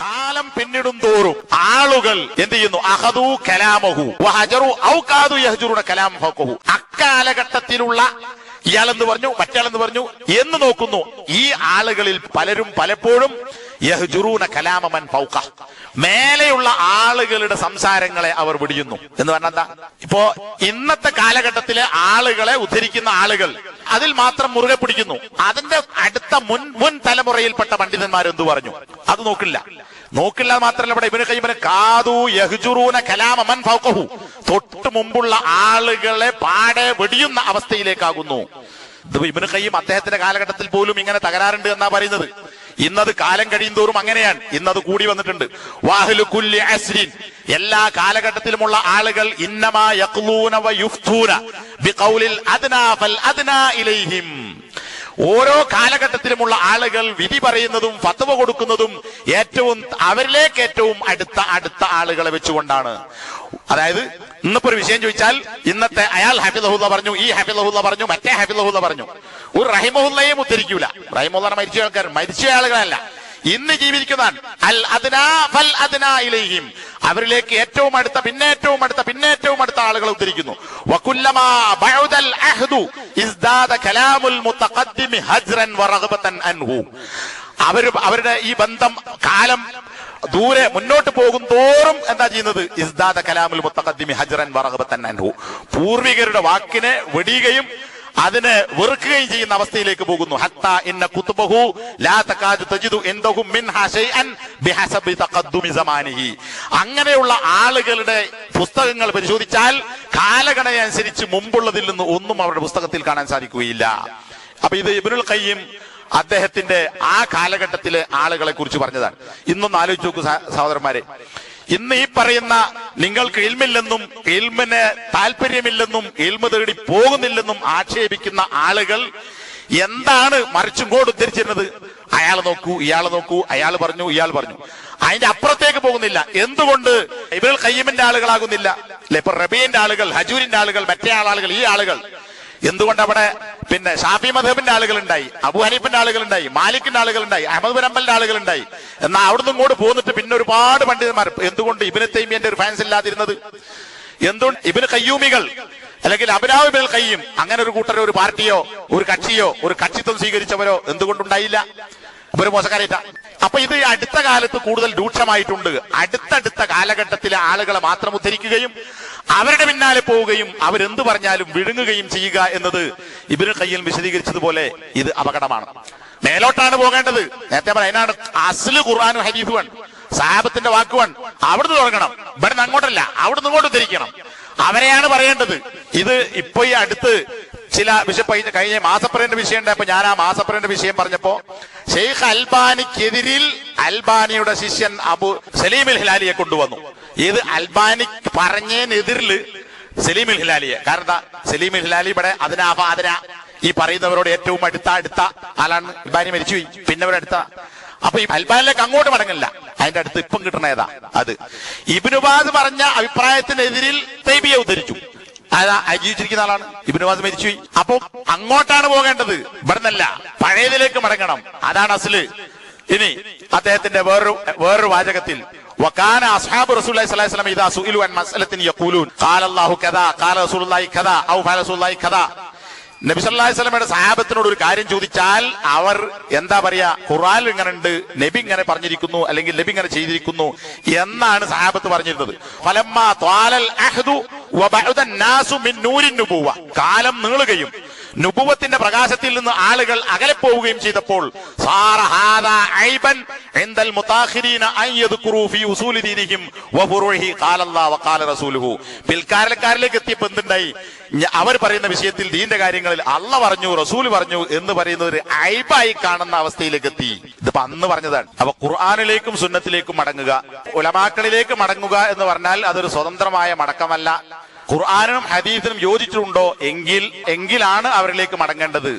കാലം പിന്നിടും തോറും ആളുകൾ എന്ത് ചെയ്യുന്നു? അഹദു കലാമഹു. വഹജറു ഔകാദു യഹജുറുടെ കലാം ഹക്കുഹു അക്കാലഘട്ടത്തിലുള്ള ഇയാളെന്ന് പറഞ്ഞു? മറ്റാളെന്ന് പറഞ്ഞു? എന്ന് നോക്കുന്നു. ഈ ആളുകളിൽ പലരും പലപ്പോഴും യഹ്ജുറൂന കലാമൻ ഫൗക മേലെയുള്ള ആളുകളുടെ സംസാരങ്ങളെ അവർ വിടിയുന്നു. എന്ന് പറഞ്ഞാൽ എന്താ? ഇപ്പോ ഇന്നത്തെ കാലഘട്ടത്തിലെ ആളുകളെ ഉദ്ധരിക്കുന്ന ആളുകൾ അതിൽ മാത്രം മുറുകെ പിടിക്കുന്നു. അതിന്റെ അടുത്ത മുൻ മുൻ തലമുറയിൽപ്പെട്ട പണ്ഡിതന്മാർ എന്തു പറഞ്ഞു? അത് നോക്കില്ല. നോക്കില്ല മാത്രമല്ല ഇവിടെ ഇവന് കൈമന് കാതു യഹ്ജുറൂന കലാമമൻ ഫൗക്കഹു തൊട്ട് മുമ്പുള്ള ആളുകളെ പാടെ വെടിയുന്ന അവസ്ഥയിലേക്കാകുന്നു. ഇത് ഇബിന് കയ്യും അദ്ദേഹത്തിന്റെ കാലഘട്ടത്തിൽ പോലും ഇങ്ങനെ തകരാറുണ്ട് എന്നാ പറയുന്നത്. ഇന്നത് കാലം കഴിയും തോറും അങ്ങനെയാണ്. ഇന്നത് കൂടി വന്നിട്ടുണ്ട്. വാഹിലു കുല്ലി അസ്രിൻ. എല്ലാ കാലഘട്ടത്തിലുമുള്ള ആളുകൾ ഇന്നമാ യഖ്ലൂന വ യുഫ്തൂന ബിഖൗലിൽ അദ്നാ ഫൽ അദ്നാ ഇലൈഹിം. ഓരോ കാലഘട്ടത്തിലുമുള്ള ആളുകൾ വിധി പറയുന്നതും ഫത്വ കൊടുക്കുന്നതും ഏറ്റവും അവരിലേക്ക് ഏറ്റവും അടുത്ത അടുത്ത ആളുകളെ വെച്ചുകൊണ്ടാണ്. അതായത് ഇന്നിപ്പോ ഒരു വിഷയം ചോദിച്ചാൽ ഇന്നത്തെ അയാൾ ഹഫിദഹുല്ല പറഞ്ഞു ഈ ഹഫിദഹുല്ല പറഞ്ഞു മറ്റേ ഹഫിദഹുല്ല പറഞ്ഞു. ഒരു റഹിമഹുല്ലയും ഉദ്ധരിക്കൂല. റഹിമുല്ല മരിച്ച ആൾക്കാർ മരിച്ച ആളുകളല്ല. ഇന്ന് ജീവിക്കുന്നതാണ് അൽ അദ്നാ ഫൽ അദ്നാ ഇലൈഹിം. അവരിലേക്ക് ഏറ്റവും അടുത്ത പിന്നെ ഏറ്റവും അടുത്ത പിന്നെ ഏറ്റവും അടുത്ത ആളുകളെ ഉദ്ധരിക്കുന്നു. വകുല്ലമാ ബഅദൽ അഹ്ദു ഇസ്ദാദ കലാമുൽ മുതഖദ്ദിമി ഹജ്റൻ വറഗ്ബതൻ അൻഹു. അവർ അവരുടെ ഈ ബന്ധം കാലം ദൂരെ മുന്നോട്ട് പോകും തോറും എന്താ ചെയ്യുന്നത്? ഇസ്ദാദ കലാമുൽ മുതഖദ്ദിമി ഹജ്റൻ വറഗ്ബതൻ അൻഹു. പൂർവികരുടെ വാക്കിനെ വെടിയുകയും അതിനെ വെറുക്കുകയും ചെയ്യുന്ന അവസ്ഥയിലേക്ക് പോകുന്നു. ഹത്ത ഇന്ന കുത്തുബഹു ലാ തകാദു അങ്ങനെയുള്ള ആളുകളുടെ പുസ്തകങ്ങൾ പരിശോധിച്ചാൽ കാലഗണന അനുസരിച്ച് മുമ്പുള്ളതിൽ നിന്ന് ഒന്നും അവരുടെ പുസ്തകത്തിൽ കാണാൻ സാധിക്കുകയില്ല. അപ്പൊ ഇത് ഇബ്നുൽ ഖയ്യിം അദ്ദേഹത്തിന്റെ ആ കാലഘട്ടത്തിലെ ആളുകളെ കുറിച്ച് പറഞ്ഞതാണ്. ഇന്നൊന്ന് ആലോചിച്ച് നോക്കൂ സഹോദരന്മാരെ. ഇന്ന് ഈ പറയുന്ന നിങ്ങൾക്ക് ഇൽമില്ലെന്നും ഇൽമിന് താല്പര്യമില്ലെന്നും ഇൽമ തേടി പോകുന്നില്ലെന്നും ആക്ഷേപിക്കുന്ന ആളുകൾ എന്താണ് മറിച്ചും കൂടെ ഉദ്ധരിച്ചിരുന്നത്? അയാൾ നോക്കൂ ഇയാൾ നോക്കൂ അയാൾ പറഞ്ഞു ഇയാൾ പറഞ്ഞു. അതിന്റെ അപ്പുറത്തേക്ക് പോകുന്നില്ല. എന്തുകൊണ്ട്? ഇവർ കയ്യമിന്റെ ആളുകളാകുന്നില്ല. അല്ലെ? ഇപ്പൊ റബീന്റെ ആളുകൾ ഹജൂരിന്റെ ആളുകൾ മറ്റേ ആളുകൾ ഈ ആളുകൾ എന്തുകൊണ്ട് അവിടെ പിന്നെ ഷാഫി മധബിന്റെ ആളുകൾ ഉണ്ടായി അബു ഹനീഫിന്റെ ആളുകൾ ഉണ്ടായി മാലിക്കിന്റെ ആളുകൾ ഉണ്ടായി അഹമ്മദ് ആളുകൾ ഉണ്ടായി എന്നാൽ അവിടുന്ന് ഇങ്ങോട്ട് പോന്നിട്ട് പിന്നെ ഒരുപാട് പണ്ഡിതന്മാർ എന്തുകൊണ്ട് ഇബിന് തൈമിയന്റെ ഒരു ഫാൻസ് ഇല്ലാതിരുന്നത്? എന്തുകൊണ്ട് ഇബിന് കയ്യൂമികൾ അല്ലെങ്കിൽ അബിനാവ് ബിൽ കയ്യും അങ്ങനെ ഒരു കൂട്ടരോ ഒരു പാർട്ടിയോ ഒരു കക്ഷിയോ ഒരു കക്ഷിത്വം സ്വീകരിച്ചവരോ എന്തുകൊണ്ടുണ്ടായില്ല? ഒരു മോശക്കാരേറ്റ അപ്പൊ ഇത് അടുത്ത കാലത്ത് കൂടുതൽ രൂക്ഷമായിട്ടുണ്ട്. അടുത്തടുത്ത കാലഘട്ടത്തിലെ ആളുകളെ മാത്രം ഉദ്ധരിക്കുകയും അവരുടെ പിന്നാലെ പോവുകയും അവരെന്ത് പറഞ്ഞാലും വിഴുങ്ങുകയും ചെയ്യുക എന്നത് ഇബിന് കയ്യിൽ വിശദീകരിച്ചതുപോലെ ഇത് അപകടമാണ്. മേലോട്ടാണ് പോകേണ്ടത്. നേരത്തെ പറയാം അതിനാണ് അസ്ലു ഖുർആാനും ഹരീഫുവൻ സാഹബത്തിന്റെ വാക്കുവൻ അവിടുന്ന് തുടങ്ങണം. ഇവിടെ നിന്ന് അങ്ങോട്ടല്ല. അവിടുന്ന് ഇങ്ങോട്ട് ഉദ്ധരിക്കണം. അവരെയാണ് പറയേണ്ടത്. ഇത് ഇപ്പൊ ഈ അടുത്ത് ചില വിഷയം കഴിഞ്ഞ- മാസപ്പറേന്റെ വിഷയം ഉണ്ടായപ്പോ ഞാൻ ആ മാസപ്പറേന്റെ വിഷയം പറഞ്ഞപ്പോ ഷെയ്ഖ് അൽബാനിക്കെതിരിൽ അൽബാനിയുടെ ശിഷ്യൻ അബു സലീമിൽ ഹിലാലിയെ കൊണ്ടുവന്നു. ഇത് അൽബാനി പറഞ്ഞതിനെതിരിൽ സലീമിൽ ഹിലാലിയെ. കാരണം എന്താ? സലീം ഹിലാലി ഇവിടെ അതിനാ അതിനാ ഈ പറയുന്നവരോട് ഏറ്റവും അടുത്ത അടുത്ത ആളാണ്. അൽബാനി മരിച്ചുപോയി. പിന്നെ അപ്പൊ ഈ അൽബാനിലേക്ക് അങ്ങോട്ട് മടങ്ങില്ല. അതിന്റെ അടുത്ത് ഇപ്പം കിട്ടണ ഏതാ അത് ഇബിനുബാദ് പറഞ്ഞ അഭിപ്രായത്തിനെതിരിൽ തൈബിയെ ഉദ്ധരിച്ചു. ജീവിച്ചിരിക്കുന്ന ആളാണ് ഇബിനുബാദ് മരിച്ചുപോയി അപ്പൊ അങ്ങോട്ടാണ് പോകേണ്ടത് ഇവിടുന്നല്ല പഴയതിലേക്ക് മടങ്ങണം അതാണ് അസല് ഇനി അദ്ദേഹത്തിന്റെ വേറൊരു വേറൊരു വാചകത്തിൽ وكان اصحاب رسول الله صلى الله عليه وسلم اذا سئلوا عن مساله يقولون قال الله كذا قال رسول الله كذا او قال رسول الله كذا നബി അലൈഹി വസല്ലമയുടെ സഹാബത്തിനോട് ഒരു കാര്യം ചോദിച്ചാൽ അവർ എന്താ പറയാ ഖുർആൻ ഇങ്ങനെ ഉണ്ട് നബി ഇങ്ങനെ പറഞ്ഞിരിക്കുന്നു അല്ലെങ്കിൽ നബി ഇങ്ങനെ ചെയ്തിരിക്കുന്നു എന്നാണ് സഹാബത്ത് പറഞ്ഞിരുന്നത്. ഫലമ്മ ത്വാലൽ അഹ്ദു കാലം നീളുകയും നുബുവത്തിന്റെ പ്രകാശത്തിൽ നിന്ന് ആളുകൾ അകലെ പോവുകയും ചെയ്തപ്പോൾ പിൽക്കാലക്കാരിലേക്ക് എത്തിയപ്പോൾ എന്തുണ്ടായി? അവർ പറയുന്ന വിഷയത്തിൽ ദീന്റെ കാര്യങ്ങളിൽ അല്ല പറഞ്ഞു റസൂൽ പറഞ്ഞു എന്ന് പറയുന്ന ഒരു ഐബായി കാണുന്ന അവസ്ഥയിലേക്ക് എത്തി. ഇതിപ്പോ അന്ന് പറഞ്ഞതാണ്. അപ്പൊ ഖുർആാനിലേക്കും സുന്നത്തിലേക്കും മടങ്ങുക ഉലമാക്കളിലേക്ക് മടങ്ങുക എന്ന് പറഞ്ഞാൽ അതൊരു സ്വതന്ത്രമായ മടക്കമല്ല. ഖുർആാനും ഹദീസിനും യോജിച്ചിട്ടുണ്ടോ? എങ്കിൽ എങ്കിലാണ് അവരിലേക്ക് മടങ്ങേണ്ടത്.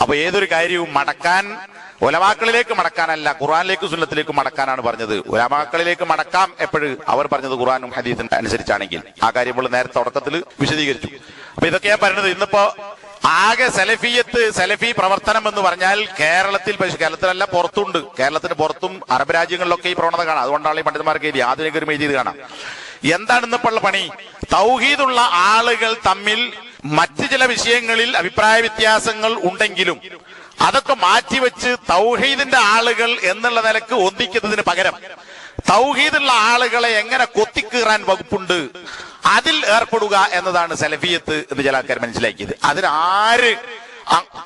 അപ്പൊ ഏതൊരു കാര്യവും മടക്കാൻ ഒലവാക്കളിലേക്ക് മടക്കാനല്ല ഖുർആാനിലേക്ക് സുന്നത്തിലേക്ക് മടക്കാനാണ് പറഞ്ഞത്. ഉലമാക്കളിലേക്ക് മടക്കാം എപ്പോഴും? അവർ പറഞ്ഞത് ഖുർആാനും ഹദീസും അനുസരിച്ചാണെങ്കിൽ. ആ കാര്യം നമ്മൾ നേരത്തെ തുടക്കത്തിൽ വിശദീകരിച്ചു. അപ്പൊ ഇതൊക്കെയാ പറയുന്നത് ഇന്നിപ്പോ ആകെ സലഫിയത്ത് സലഫി പ്രവർത്തനം എന്ന് പറഞ്ഞാൽ കേരളത്തിൽ കേരളത്തിലല്ല പുറത്തുണ്ട്. കേരളത്തിന് പുറത്തും അറബ് രാജ്യങ്ങളിലൊക്കെ ഈ പ്രവണത കാണാം. അതുകൊണ്ടാണ് ഈ പണ്ഡിതന്മാർക്ക് ആധുനികരും എഴുതിയത് കാണാം. എന്താണ് പണി? തൗഹീദുള്ള ആളുകൾ തമ്മിൽ മറ്റ് ചില വിഷയങ്ങളിൽ അഭിപ്രായ വ്യത്യാസങ്ങൾ ഉണ്ടെങ്കിലും അതൊക്കെ മാറ്റിവെച്ച് തൗഹീദിന്റെ ആളുകൾ എന്നുള്ള നിലയ്ക്ക് ഒന്നിക്കുന്നതിന് പകരം തൗഹീദുള്ള ആളുകളെ എങ്ങനെ കൊത്തിക്കീറാൻ വകുപ്പുണ്ട് അതിൽ ഏർപ്പെടുക എന്നതാണ് സലഫിയത്ത് എന്ന് ചില ആൾക്കാർ മനസ്സിലാക്കിയത്. അതിനാര്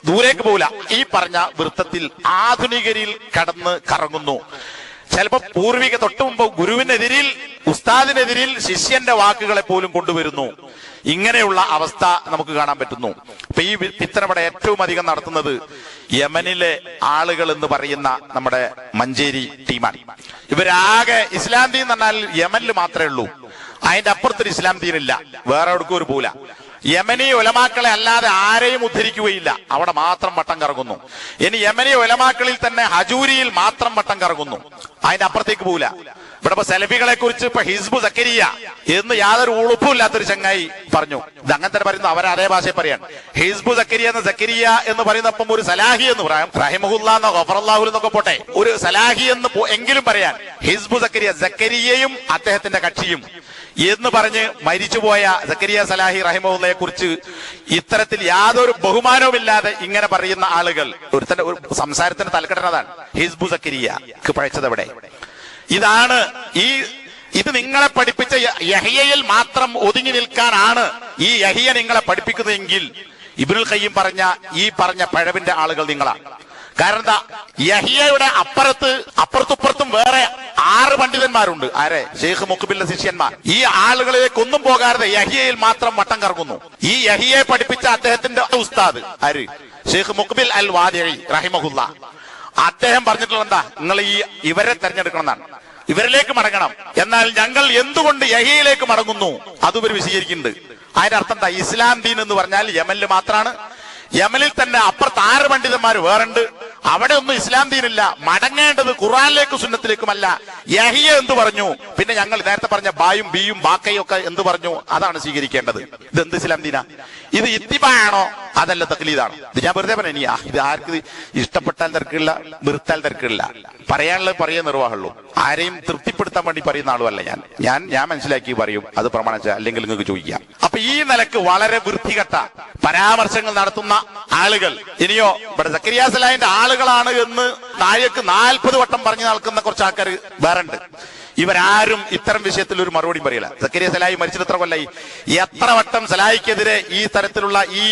ദൂരേക്ക് പോകില്ല ഈ പറഞ്ഞ വൃത്തത്തിൽ ആധുനികരിൽ കടന്ന് കറങ്ങുന്നു. ചിലപ്പോ പൂർവിക തൊട്ടു മുമ്പ് ഗുരുവിനെതിരിൽ ഉസ്താദിനെതിരിൽ ശിഷ്യന്റെ വാക്കുകളെ പോലും കൊണ്ടുവരുന്നു. ഇങ്ങനെയുള്ള അവസ്ഥ നമുക്ക് കാണാൻ പറ്റുന്നു. അപ്പൊ ഈ വി- പിത്തന ഏറ്റവും അധികം നടത്തുന്നത് യമനിലെ ആളുകൾ എന്ന് പറയുന്ന നമ്മുടെ മഞ്ചേരി ടീമാണ്. ഇവരാകെ ഇസ്ലാം ദീൻ എന്ന് പറഞ്ഞാൽ യമനിൽ മാത്രമേ ഉള്ളൂ. അതിന്റെ അപ്പുറത്തൊരു ഇസ്ലാം ദീനില്ല. വേറെ എവിടേക്കും ഒരു പോല യമനി ഒലമാക്കളെ അല്ലാതെ ആരെയും ഉദ്ധരിക്കുകയില്ല. അവിടെ മാത്രം വട്ടം കറങ്ങുന്നു. ഇനി യമനി ഒലമാക്കളിൽ തന്നെ ഹജൂരിയിൽ മാത്രം വട്ടം കറങ്ങുന്നു. അതിന്റെ അപ്പുറത്തേക്ക് പോവില്ല. ഇവിടെ ഇപ്പൊ സെലഫികളെ കുറിച്ച് ഇപ്പൊ ഹിസ്ബു സക്കരിയ എന്ന് യാതൊരു ഉളുപ്പുമില്ലാത്തൊരു ചങ്ങായി പറഞ്ഞു. ഇത് അങ്ങനെ തന്നെ പറയുന്നു അവർ അതേ ഭാഷയിൽ പറയാണ്. ഹിസ്ബു സക്കരിയ എന്ന സക്കരിയ എന്ന് പറയുന്നപ്പം ഒരു സലാഹി എന്ന് പറയാം. റഹിമഹുല്ല എന്നോ ഗഫറല്ലാഹു എന്നൊക്കെ പോട്ടെ. ഒരു സലാഹി എന്ന് എങ്കിലും പറയാൻ ഹിസ്ബു സക്കരിയ സക്കരിയയും അദ്ദേഹത്തിന്റെ കക്ഷിയും. എന്ന് പറഞ്ഞ് മരിച്ചുപോയ സക്കരിയ സലാഹി റഹിമുള്ളയെ കുറിച്ച് ഇത്തരത്തിൽ യാതൊരു ബഹുമാനവുമില്ലാതെ ഇങ്ങനെ പറയുന്ന ആളുകൾ ഒരുത്തന്റെ ഒരു സംസാരത്തിന്റെ തലക്കെട്ടതാണ് ഹിസ്ബു സക്കരിയക്ക് പഴച്ചത് എവിടെ? ഇതാണ് ഈ ഇത് നിങ്ങളെ പഠിപ്പിച്ച യഹിയയിൽ മാത്രം ഒതുങ്ങി നിൽക്കാനാണ് ഈ യഹിയ നിങ്ങളെ പഠിപ്പിക്കുന്നതെങ്കിൽ ഇബിനുൽ ഖയ്യിം പറഞ്ഞ ഈ പറഞ്ഞ പഴവിന്റെ ആളുകൾ നിങ്ങളാണ്. കാരണം എന്താ? യഹിയയുടെ അപ്പുറത്ത് അപ്പുറത്തുപ്പുറത്തും വേറെ ആറ് പണ്ഡിതന്മാരുണ്ട്. ആരെ? ഷെയ്ഖ് മുഖബിന്റെ ശിഷ്യന്മാർ. ഈ ആളുകളിലേക്ക് ഒന്നും പോകാതെ യഹിയയിൽ മാത്രം വട്ടം കറങ്ങുന്നു. ഈ യഹിയെ പഠിപ്പിച്ച അദ്ദേഹത്തിന്റെ ഉസ്താദ് ആര്? ഷെയ്ഖ് മുഖബിൽ അൽ വാദി റഹിമഹുല്ല. അദ്ദേഹം പറഞ്ഞിട്ടുള്ള എന്താ? നിങ്ങൾ ഈ ഇവരെ തെരഞ്ഞെടുക്കണം എന്നാണ് ഇവരിലേക്ക് മടങ്ങണം. എന്നാൽ ഞങ്ങൾ എന്തുകൊണ്ട് യഹിയിലേക്ക് മടങ്ങുന്നു? അത് ഇവർ വിശദീകരിക്കുന്നുണ്ട്. അതിന്റെ അർത്ഥം എന്താ? ഇസ്ലാം ദീൻ എന്ന് പറഞ്ഞാൽ യമനിൽ മാത്രമാണ് യമനിൽ തന്നെ അപ്പുറത്ത് ആറ് പണ്ഡിതന്മാർ വേറുണ്ട്. അവിടെ ഒന്നും ഇസ്ലാം ദീനില്ല. മടങ്ങേണ്ടത് ഖുറാനിലേക്കും സുന്നത്തിലേക്കുമല്ല. യഹിയ എന്ത് പറഞ്ഞു? പിന്നെ ഞങ്ങൾ നേരത്തെ പറഞ്ഞ ബായും ബിയും ബാക്കയും ഒക്കെ എന്ത് പറഞ്ഞു? അതാണ് സ്വീകരിക്കേണ്ടത്. ഇത് എന്ത് ഇസ്ലാം ദീന? ഇത് ഇത്തിബാണോ അതല്ല തക്ലീദാണ്? ഇത് ഞാൻ വെറുതെ പറയാ ഇത് ആർക്ക് ഇഷ്ടപ്പെട്ടാൽ തിരക്കില്ല വെറുത്താൽ തിരക്കില്ല പറയാനുള്ളത് പറയാൻ നിർവാഹമുള്ളൂ. ആരെയും തൃപ്തിപ്പെടുത്താൻ വേണ്ടി പറയുന്ന ആളുമല്ല ഞാൻ. ഞാൻ ഞാൻ മനസ്സിലാക്കി പറയും അത് പ്രമാണിച്ച അല്ലെങ്കിൽ നിങ്ങൾക്ക് ചോദിക്കാം. അപ്പൊ ഈ നിലയ്ക്ക് വളരെ വൃത്തികെട്ട പരാമർശങ്ങൾ നടത്തുന്ന ആളുകൾ ഇനിയോ ഇവിടെ സക്കരിയ സലാഹിന്റെ ആളുകളാണ് എന്ന് നായക്ക് നാൽപ്പത് വട്ടം പറഞ്ഞു നടക്കുന്ന കുറച്ച് ആൾക്കാർ വേറെ ഇവരാരും ഇത്തരം വിഷയത്തിൽ ഒരു മറുപടി പറയില്ല. സക്കരിയ സലായി മരിച്ചിട്ട് എത്ര കൊല്ലായി? എത്ര വട്ടം സലായിക്കെതിരെ ഈ തരത്തിലുള്ള ഈ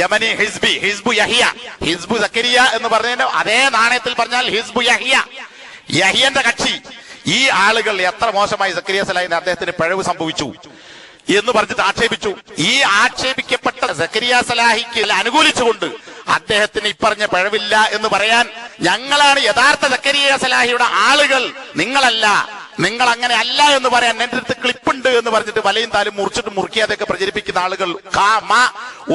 യമനി ഹിസ്ബി ഹിസ്ബു യഹിയ ഹിസ്ബു സക്കരിയ എന്ന് പറഞ്ഞതിന്റെ അതേ നാണയത്തിൽ പറഞ്ഞാൽ ഹിസ്ബു യഹിയ യഹിയന്റെ കക്ഷി. ഈ ആളുകൾ എത്ര മോശമായി സക്കരിയ സലായിന്റെ അദ്ദേഹത്തിന് പിഴവ് സംഭവിച്ചു എന്ന് പറഞ്ഞിട്ട് ആക്ഷേപിച്ചു. ഈ ആക്ഷേപിക്കപ്പെട്ട സക്കരിയ സലാഹിക്ക് അനുകൂലിച്ചുകൊണ്ട് അദ്ദേഹത്തിന് ഇപ്പറഞ്ഞ പിഴവില്ല എന്ന് പറയാൻ ഞങ്ങളാണ് യഥാർത്ഥ സക്കരിയ സലാഹിയുടെ ആളുകൾ നിങ്ങളല്ല. നിങ്ങൾ അങ്ങനെ അല്ല എന്ന് പറയാൻ എന്റെ അടുത്ത് ക്ലിപ്പുണ്ട് എന്ന് പറഞ്ഞിട്ട് വലയും താലും മുറിച്ചിട്ട് മുറുക്കിയാതൊക്കെ പ്രചരിപ്പിക്കുന്ന ആളുകൾ കാ, മാ,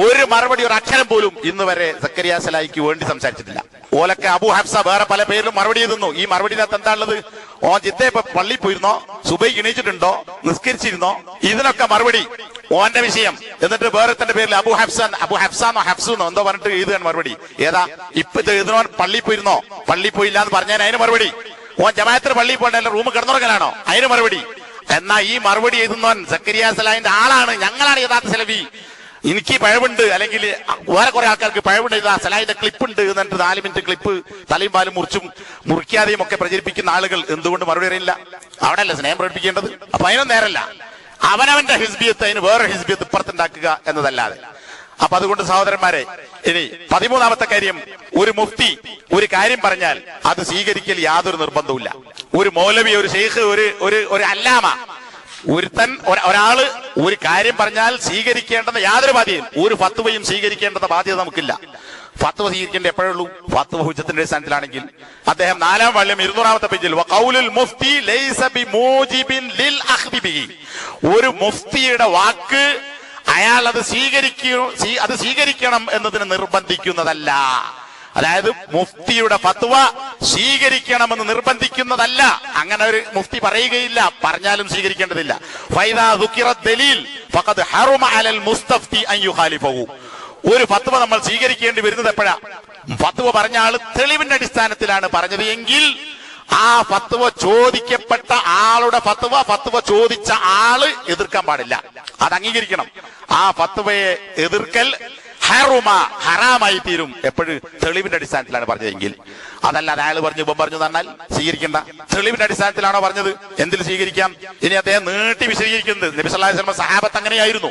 ഒരു മറുപടി ഒരു അക്ഷരം പോലും ഇന്ന് വരെ സക്കരിയ സലാഹിക്ക് വേണ്ടി സംസാരിച്ചിട്ടില്ല. ഓലൊക്കെ അബു ഹഫ്സ വേറെ പല പേരിലും മറുപടി തന്നു ഈ മറുപടിനകത്ത് എന്താണുള്ളത്? ഓ ജിദ്ദ ഇപ്പൊ പള്ളി പോയിരുന്നോ? സുബൈ എണീച്ചിട്ടുണ്ടോ നിസ്കരിച്ചിരുന്നോ? ഇതിനൊക്കെ മറുപടി. ഓന്റെ വിഷയം. എന്നിട്ട് വേറെ തന്റെ പേരിൽ അബു ഹഫ്സാൻ അബു ഹഫ്സാന്നോ ഹഫ്സുന്നോ എന്തോ പറഞ്ഞിട്ട് എഴുതുകയാണ് മറുപടി. ഏതാ? ഇപ്പൊ ഇത് എഴുതണോ പള്ളി പോയിരുന്നോ? പള്ളി പോയില്ല എന്ന് പറഞ്ഞാൽ അതിന് മറുപടി. ഓൻ ജമാത്തിന് പള്ളിയിൽ പോകണ്ടല്ലോ റൂം കിടന്നുറങ്ങലാണോ അതിന് മറുപടി. എന്നാ ഈ മറുപടി എഴുതുന്നവൻ സക്കരിയ സലാഹിന്റെ ആളാണ്. ഞങ്ങളാണ് യഥാർത്ഥ സെലവി എനിക്ക് പഴവുണ്ട്. അല്ലെങ്കിൽ വേറെ കുറെ ആൾക്കാർക്ക് പഴവുണ്ട്. ഇതാ സലാഹിന്റെ ക്ലിപ്പ് ഉണ്ട് എന്നിട്ട് നാല് മിനിറ്റ് ക്ലിപ്പ് തലയും പാലും മുറിച്ചും മുറിക്കാതെയും ഒക്കെ പ്രചരിപ്പിക്കുന്ന ആളുകൾ എന്തുകൊണ്ട് മറുപടി അറിയില്ല? അവിടെ അല്ല സ്നേഹം പ്രകടിപ്പിക്കേണ്ടത്? അപ്പൊ അതിനൊന്നും നേരല്ല. അവനവന്റെ ഹിസ്ബിയത്ത് അതിന് വേറെ ഹിസ്ബിയത്ത് ഇപ്പുറത്തുണ്ടാക്കുക എന്നതല്ലാതെ. അപ്പൊ അതുകൊണ്ട് സഹോദരന്മാരെ ഇനി പതിമൂന്നാമത്തെ കാര്യം ഒരു മുഫ്തി ഒരു കാര്യം പറഞ്ഞാൽ അത് സ്വീകരിക്കൽ യാതൊരു നിർബന്ധവുമില്ല. ഒരു മൗലവി ഒരു ഷെയ്ഖ് ഒരു ഒരു ഒരു അല്ലാമ ഒരുത്തൻ ഒര- ഒരാൾ ഒരു കാര്യം പറഞ്ഞാൽ സ്വീകരിക്കേണ്ടത് യാതൊരു ബാധ്യതയും ഒരു ഫത്വയും സ്വീകരിക്കേണ്ടത് ബാധ്യത നമുക്കില്ല. ഫത്വ സ്വീകരിക്കേണ്ട എപ്പോഴുള്ളൂ ഫത്വ ഹുജത്തിന്റെ അടിസ്ഥാനത്തിലാണെങ്കിൽ. അദ്ദേഹം നാലാം വള്ളം ഇരുന്നൂറാമത്തെ പേജിൽ മുഫ്തി ഒരു മുഫ്തിയുടെ വാക്ക് അയാൾ അത് സ്വീകരിക്കൂ അത് സ്വീകരിക്കണം എന്നതിന് നിർബന്ധിക്കുന്നതല്ല. അതായത് മുഫ്തിയുടെ ഫത്വ സ്വീകരിക്കണമെന്ന് നിർബന്ധിക്കുന്നതല്ല. അങ്ങനെ ഒരു മുഫ്തി പറയുകയില്ല പറഞ്ഞാലും സ്വീകരിക്കേണ്ടതില്ല. ദലീൽ അലൽ മുസ്തഫ്തി യുഖാലിഫഹു. ഒരു ഫത്വ നമ്മൾ സ്വീകരിക്കേണ്ടി വരുന്നത് എപ്പോഴാ? ഫത്വ പറഞ്ഞ ആൾ തെളിവിന്റെ അടിസ്ഥാനത്തിലാണ് പറഞ്ഞത് എങ്കിൽ ആ ഫത്വ ചോദിക്കപ്പെട്ട ആളുടെ ഫത്വ ഫത്വ ചോദിച്ച ആൾ എതിർക്കാൻ പാടില്ല. അത് അംഗീകരിക്കണം. ആ ഫത്വയെ എതിർക്കൽ ഹറുമ ഹറാമായി തീരും. എപ്പോഴും തെളിവിന്റെ അടിസ്ഥാനത്തിലാണ് പറഞ്ഞതെങ്കിൽ. അതല്ല അയാൾ പറഞ്ഞു ഇപ്പം പറഞ്ഞു തന്നാൽ സ്വീകരിക്കേണ്ട. തെളിവിന്റെ അടിസ്ഥാനത്തിലാണോ പറഞ്ഞത്? എന്തിൽ സ്വീകരിക്കാം? ഇനി അദ്ദേഹം നീട്ടി വിശദീകരിക്കുന്നത്. നബി സല്ലല്ലാഹു അലൈഹി വസല്ലം സഹാബത്ത് അങ്ങനെയായിരുന്നു.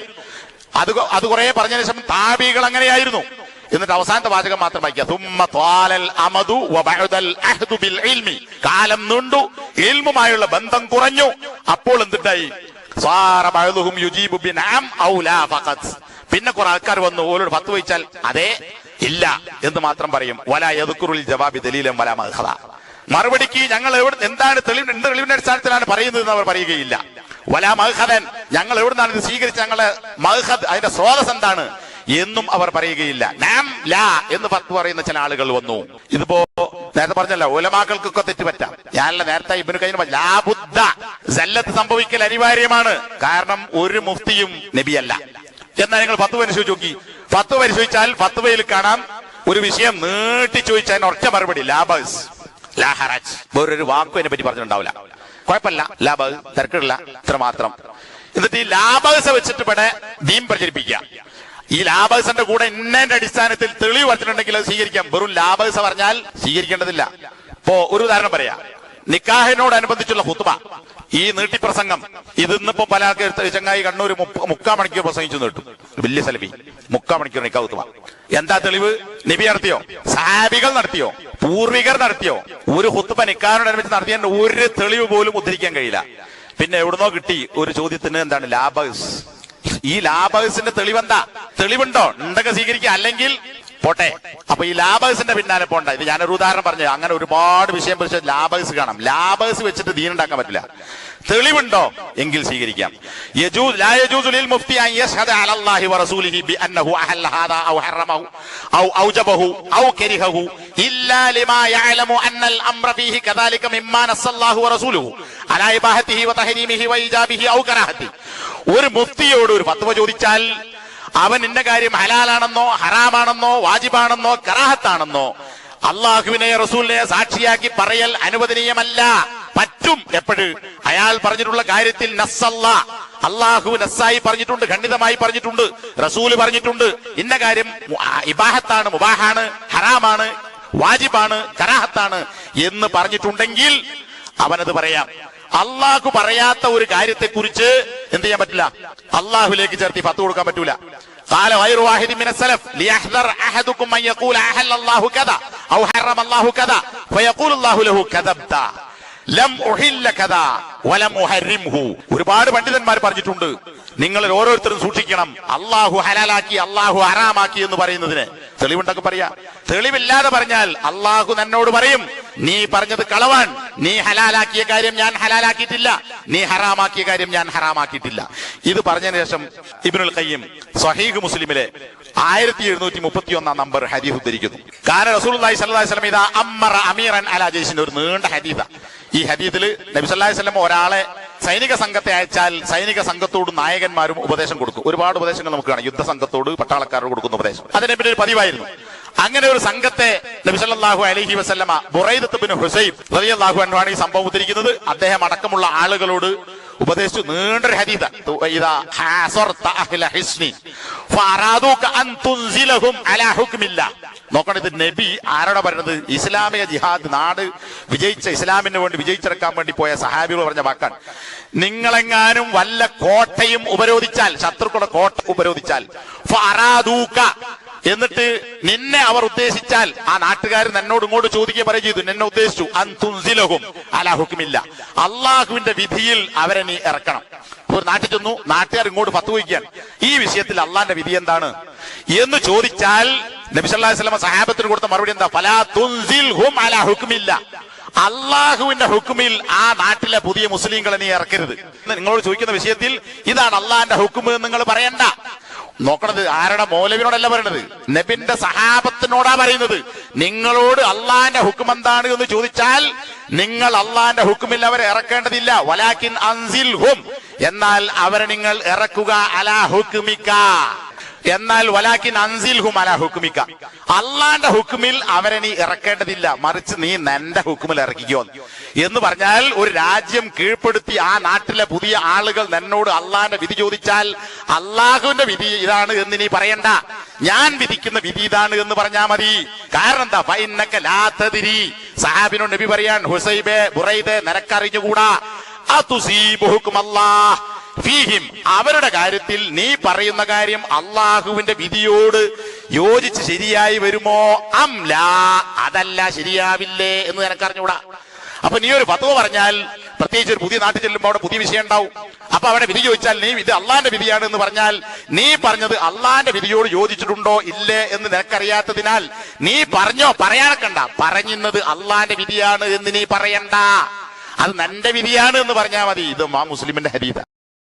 അത് അത് കുറെ പറഞ്ഞതിന് ശേഷം താബികൾ അങ്ങനെയായിരുന്നു. എന്നിട്ട് അവസാനത്തെ വാചകം മാത്രം വായിക്കുക. കാലം നീണ്ടു ഇൽമുമായുള്ള ബന്ധം കുറഞ്ഞു. അപ്പോൾ ഫഖത്ത് പിന്നെ കുറെ ആൾക്കാർ വന്നു ഓരോട് പത്ത് വഹിച്ചാൽ അതെ ഇല്ല എന്ന് മാത്രം പറയും. വല യദുക്കുറുൽ ജവാബി ദലീലം വല മഹദ മറുപടിക്ക് ഞങ്ങൾ എവിടെ എന്താണ് തെളിവ് എന്ത് തെളിവിന്റെ അടിസ്ഥാനത്തിലാണ് പറയുന്നത് എന്ന് അവർ പറയുകയില്ല. വല മഹദൻ ഞങ്ങൾ എവിടുന്നാണ് ഇത് സ്വീകരിച്ച ഞങ്ങളെ മഹദ് അതിന്റെ സ്രോതസ് എന്താണ്? എന്നും അവർ പറയുകയില്ല. നാം ലാ എന്ന് പത്ത് പറയുന്ന ചില ആളുകൾ വന്നു. ഇതിപ്പോ നേരത്തെ പറഞ്ഞല്ലോ ഉലമാക്കൾക്കൊക്കെ തെറ്റുപറ്റാം. ഞാനല്ല നേരത്തെ ഇബിന് കഴിഞ്ഞ ലാബുദ്ധ സല്ലത്ത് സംഭവിക്കൽ അനിവാര്യമാണ്. കാരണം ഒരു മുഫ്തിയും നബിയല്ല. എന്നാൽ നിങ്ങൾ പത്ത് പരിശോധിച്ച് നോക്കി. പത്ത് പരിശോധിച്ചാൽ പത്തുവയിൽ കാണാം ഒരു വിഷയം നീട്ടി ചോദിച്ചാൽ ഒറ്റ മറുപടി ലാബസ് ലാഹറാജ് വേറൊരു വാക്കും അതിനെ പറ്റി പറഞ്ഞിട്ടുണ്ടാവില്ല. കുഴപ്പമില്ല. ലാബ് തിരക്കിടില്ല. ഇത്ര മാത്രം എന്നിട്ട് ഈ ലാബസ് വെച്ചിട്ട് ഇവിടെ ദീം പ്രചരിപ്പിക്കുക. ഈ ലാബേഴ്സിന്റെ കൂടെ ഇന്നതിന്റെ അടിസ്ഥാനത്തിൽ തെളിവ് പറഞ്ഞിട്ടുണ്ടെങ്കിൽ അത് സ്വീകരിക്കാം. വെറും ലാബേഴ്സ പറഞ്ഞാൽ സ്വീകരിക്കേണ്ടതില്ല. ഇപ്പോ ഒരു ഉദാഹരണം പറയാം. നിക്കാഹിനോടനുബന്ധിച്ചുള്ള ഹുത്തുബ ഈ നീട്ടിപ്രസംഗം ഇതിന്നിപ്പോ പല ആൾക്കാർ ചങ്ങായി കണ്ണൂർ മുക്കാ മണിക്കൂർ പ്രസംഗിച്ചു നീട്ടു വലിയ സെലവി മുക്കാ മണിക്കൂർ നിക്കാ ഹുത്തുബ എന്താ തെളിവ്? നബി നടത്തിയോ? സാബികൾ നടത്തിയോ? പൂർവികർ നടത്തിയോ? ഒരു ഹുത്തുബ നിക്കാഹിനോടനുബന്ധിച്ച് നടത്തിയതിന്റെ ഒരു തെളിവ് പോലും ഉദ്ധരിക്കാൻ കഴിയില്ല. പിന്നെ എവിടുന്നോ കിട്ടി ഒരു ചോദ്യത്തിന് എന്താണ്? ലാബേഴ്സ്. ഈ ലാബേഴ്സിന്റെ തെളിവെന്താ? തെളിവുണ്ടോ? ഉണ്ടൊക്കെ സ്വീകരിക്കുക. അല്ലെങ്കിൽ പോട്ടെ. അപ്പൊ ഈ ലാബേഴ്സിന്റെ പിന്നാലെ പോണ്ട. ഇത് ഞാനൊരു ഉദാഹരണം പറഞ്ഞു അങ്ങനെ ഒരുപാട് വിഷയം പിടിച്ച ലാബേഴ്സ് കാണാം. ലാബേഴ്സ് വെച്ചിട്ട് ദീൻ ഉണ്ടാക്കാൻ പറ്റില്ല. തെളിവുണ്ടോ? എങ്കിൽ സ്വീകരിക്കാം. ഒരു മുഫ്തിയോട് ഒരു ഫത്വ ചോദിച്ചാൽ അവൻ ഇന്ന കാര്യം ഹലാലാണെന്നോ ഹറാമാണെന്നോ വാജിബാണെന്നോ കറാഹത്താണെന്നോ അള്ളാഹുവിനെ റസൂലിനെ സാക്ഷിയാക്കി പറയൽ അനുവദനീയമല്ല. പറ്റും എപ്പോഴും? അയാൾ പറഞ്ഞിട്ടുള്ള കാര്യത്തിൽ നസ്സല്ല. അള്ളാഹു നസ്സായി പറഞ്ഞിട്ടുണ്ട് ഖണ്ഡിതമായി പറഞ്ഞിട്ടുണ്ട് റസൂൽ പറഞ്ഞിട്ടുണ്ട്. ഇന്ന കാര്യം ഇബാഹത്താണ് മുബാഹാണ് ഹറാമാണ് വാജിബാണ് കറാഹത്താണ് എന്ന് പറഞ്ഞിട്ടുണ്ടെങ്കിൽ അവനത് പറയാം. അള്ളാഹു പറയാത്ത ഒരു കാര്യത്തെ കുറിച്ച് എന്ത് ചെയ്യാൻ പറ്റില്ല അള്ളാഹുലേക്ക് ചേർത്തി ഫത്ത് കൊടുക്കാൻ പറ്റൂല قال غير واحد من السلف ليحذر احدكم ان يقول احل الله كذا او حرم الله كذا فيقول الله له كذبت ലം ഉഹില്ല കഥ വലം ഉഹരിംഹു ഒരുപാട് പണ്ഡിതന്മാർ പറഞ്ഞിട്ടുണ്ട് നിങ്ങളിൽ ഓരോരുത്തരും സൂക്ഷിക്കണം. അള്ളാഹു ഹലാലാക്കി അള്ളാഹു ഹറാമാക്കി എന്ന് പറയുന്നതിന്. തെളിവുണ്ടൊക്കെ പറയാ. തെളിവില്ലാതെ പറഞ്ഞാൽ അള്ളാഹു എന്നോട് പറയും നീ പറഞ്ഞത് കളവാൻ. നീ ഹലാലാക്കിയ കാര്യം ഞാൻ ഹലാലാക്കിയിട്ടില്ല. നീ ഹറാമാക്കിയ കാര്യം ഞാൻ ഹറാമാക്കിയിട്ടില്ല. ഇത് പറഞ്ഞതിന് ശേഷം ഇബിനുൽ ഖയ്യിം സഹീഖ് മുസ്ലിമിലെ ആയിരത്തി എഴുന്നൂറ്റി മുപ്പത്തി ഒന്നാം നമ്പർ ഹരീഫ് ഉദ്ധരിക്കുന്നു. കാരണം റസൂൽ അലൈഹി വസല്ലം ഇതാ അമ്മറ അമീറൻ അലാ ജയ്ഷിന്റെ ഒരു നീണ്ട ഹരീത ഈ ഹരീതിൽ നബി സല്ലാഹി വസല്ലം ഒരാളെ സൈനിക സംഘത്തെ അയച്ചാൽ സൈനിക സംഘത്തോട് നായകന്മാരും ഉപദേശം കൊടുക്കും. ഒരുപാട് ഉപദേശങ്ങൾ നമുക്ക് കാണാം. യുദ്ധ സംഘത്തോട് പട്ടാളക്കാരോട് കൊടുക്കുന്ന ഉപദേശം. അതിനെപ്പറ്റി ഒരു പതിവായിരുന്നു. അങ്ങനെ ഒരു സംഘത്തെ നബിസല്ലാഹു അലഹി അലൈഹി വസല്ലമ ഹുസൈൻ അൻഹു ആണ് ഈ സംഭവം ഉദ്ധരിക്കുന്നത്. അദ്ദേഹം അടക്കമുള്ള ആളുകളോട് ഉപദേശിച്ചു. നീണ്ടൊരു ഹദീദ. നോക്കണം ഇത് നബി ആരാണ് പറയുന്നത് ഇസ്ലാമിക ജിഹാദ് നാട് വിജയിച്ച ഇസ്ലാമിന് വേണ്ടി വിജയിച്ചെടുക്കാൻ വേണ്ടി പോയ സഹാബികൾ പറഞ്ഞ വാക്കാണ്. നിങ്ങളെങ്ങാനും വല്ല കോട്ടയും ഉപരോധിച്ചാൽ ശത്രുക്കളുടെ കോട്ട ഉപരോധിച്ചാൽ എന്നിട്ട് നിന്നെ അവർ ഉദ്ദേശിച്ചാൽ ആ നാട്ടുകാർ നിന്നോട് ഇങ്ങോട്ട് ചോദിക്കുക പറയുക ചെയ്തു. നിന്നെ ഉദ്ദേശിച്ചു. അന്തുൻസിലഹും അലാഹുക്കുമില്ല അള്ളാഹുവിന്റെ വിധിയിൽ അവരെ നീ ഇറക്കണം. ഒരു നാട്ടിൽ ചെന്നു നാട്ടുകാർ ഇങ്ങോട്ട് പത്ത് വയ്ക്കുകയാണ്. ഈ വിഷയത്തിൽ അള്ളാന്റെ വിധി എന്താണ്? എന്ന് ചോദിച്ചാൽ നബി സല്ലല്ലാഹു അലൈഹി വസല്ലം സഹാബത്തിന് കൊടുത്ത മറുപടി എന്താ? ഫലാ തുൻസിൽഹും ഹും ഹുക്കുമില്ല അള്ളാഹുവിന്റെ ഹുക്കുമിൽ ആ നാട്ടിലെ പുതിയ മുസ്ലിങ്ങളെ നീ ഇറക്കരുത്. നിങ്ങളോട് ചോദിക്കുന്ന വിഷയത്തിൽ ഇതാണ് അള്ളാഹിന്റെ ഹുക്കുമെന്ന് നിങ്ങൾ പറയണ്ട. നോക്കണത് ആരുടെ മൗലവിനോടല്ല പറയണത്? നബിന്റെ സഹാബത്തിനോടാ പറയുന്നത്. നിങ്ങളോട് അള്ളാന്റെ ഹുക്കും എന്താണ് എന്ന് ചോദിച്ചാൽ നിങ്ങൾ അള്ളാന്റെ ഹുക്കുമിൽ അവരെ ഇറക്കേണ്ടതില്ല. വലാക്കിൻ അൻസിൽ ഹും എന്നാൽ അവരെ നിങ്ങൾ ഇറക്കുക അലാ ഹുക്കുമിക്ക. എന്നാൽ വലാക്കിൻ അൻസിൽ ഹുമല ഹുക്കുമിക്ക അള്ളാന്റെ ഹുക്കുമിൽ അവരെ നീ ഇറക്കേണ്ടതില്ല. മറിച്ച് നീ നിന്റെ ഹുക്കുമിൽ ഇറക്കിക്കോ എന്ന് പറഞ്ഞാൽ ഒരു രാജ്യം കീഴ്പ്പെടുത്തി ആ നാട്ടിലെ പുതിയ ആളുകൾ നിന്നോട് അള്ളാന്റെ വിധി ചോദിച്ചാൽ അള്ളാഹുവിന്റെ വിധി ഇതാണ് എന്ന് നീ പറയണ്ട. ഞാൻ വിധിക്കുന്ന വിധി ഇതാണ് എന്ന് പറഞ്ഞാ മതി. കാരണം എന്താ? ഫൈനക്ക ലാത്തതിരി സഹാബിനോട് നബി പറയാൻ ഹുസൈബെ ബുറൈദെ നിനക്കറിഞ്ഞുകൂടാ? അതുസീബുഹുക്കും ഫീഹിം. അവരുടെ കാര്യത്തിൽ നീ പറയുന്ന കാര്യം അള്ളാഹുവിന്റെ വിധിയോട് യോജിച്ച് ശരിയായി വരുമോ? അം ലാ. അതല്ല ശരിയാവില്ലേ എന്ന് നിനക്കറിഞ്ഞൂടാ. അപ്പൊ നീ ഒരു ഫത്വ പറഞ്ഞാൽ പ്രത്യേകിച്ച് ഒരു പുതിയ നാട്ടിൽ ചെല്ലുമ്പോൾ അവിടെ പുതിയ വിഷയം ഉണ്ടാവും. അപ്പൊ അവിടെ വിധി ചോദിച്ചാൽ നീ ഇത് അള്ളാന്റെ വിധിയാണ് എന്ന് പറഞ്ഞാൽ നീ പറഞ്ഞത് അള്ളാന്റെ വിധിയോട് യോജിച്ചിട്ടുണ്ടോ ഇല്ലേ എന്ന് നിനക്കറിയാത്തതിനാൽ നീ പറഞ്ഞോ? പറയാനക്കണ്ട പറഞ്ഞിരുന്നത് അള്ളാന്റെ വിധിയാണ് എന്ന് നീ പറയണ്ട. അത് നന്റെ വിധിയാണ് എന്ന് പറഞ്ഞാൽ മതി. ഇത് മാ മുസ്ലിമിന്റെ ഹരീത